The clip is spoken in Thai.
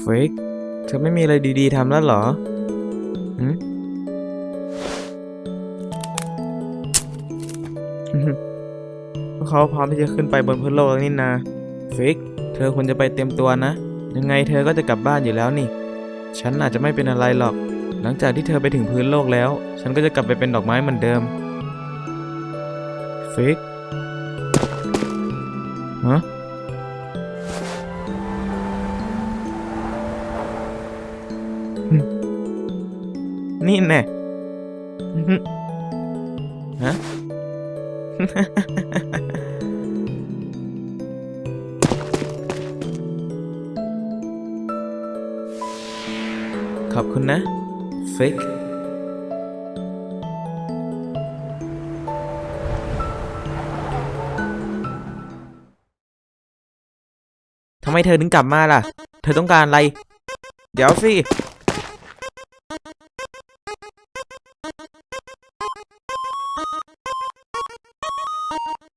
เฟกเธอไม่มีอะไรดีๆทำแล้วเหรอหืมเขาพร้อมที่จะขึ้นไปบนพื้นโลกแล้วนี่นาฟิกเธอควรจะไปเต็มตัวนะ ยังไงเธอก็จะกลับบ้านอยู่แล้วนี่ ฉันอาจจะไม่เป็นอะไรหรอก หลังจากที่เธอไปถึงพื้นโลกแล้ว ฉันก็จะกลับไปเป็นดอกไม้เหมือนเดิมฟิกฮะ นี่แน่ฮะขอบคุณนะฟิกทำไมเธอถึงกลับมาล่ะ เธอต้องการอะไร เดี๋ยวสิ Ha ha ha!